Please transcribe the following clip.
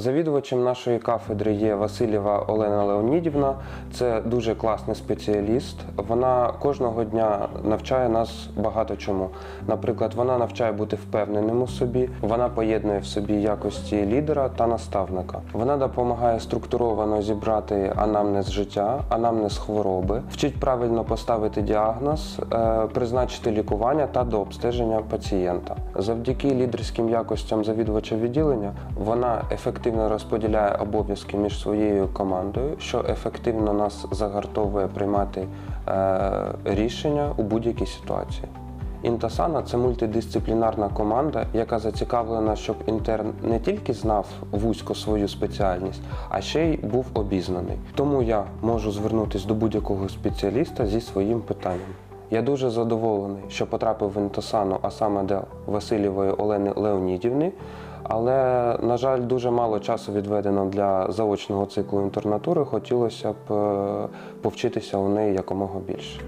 Завідувачем нашої кафедри є Васильєва Олена Леонідівна. Це дуже класний спеціаліст. Вона кожного дня навчає нас багато чому. Наприклад, вона навчає бути впевненим у собі. Вона поєднує в собі якості лідера та наставника. Вона допомагає структуровано зібрати анамнез життя, анамнез хвороби, вчить правильно поставити діагноз, е, призначити лікування та до обстеження пацієнта. Завдяки лідерським якостям завідувача відділення вона ефективно розподіляє обов'язки між своєю командою, що ефективно нас загартовує приймати е, рішення у будь-якій ситуації. Інтасана це мультидисциплінарна команда, яка зацікавлена, щоб інтерн не тільки знав вузько свою спеціальність, а ще й був обізнаний. Тому я можу звернутися до будь-якого спеціаліста зі своїм питанням. Я дуже задоволений, що потрапив в Інтосану, а саме до Васильєвої Олени Леонідівни. Але, на жаль, дуже мало часу відведено для заочного циклу інтернатури. Хотілося б е, повчитися у неї якомога більше.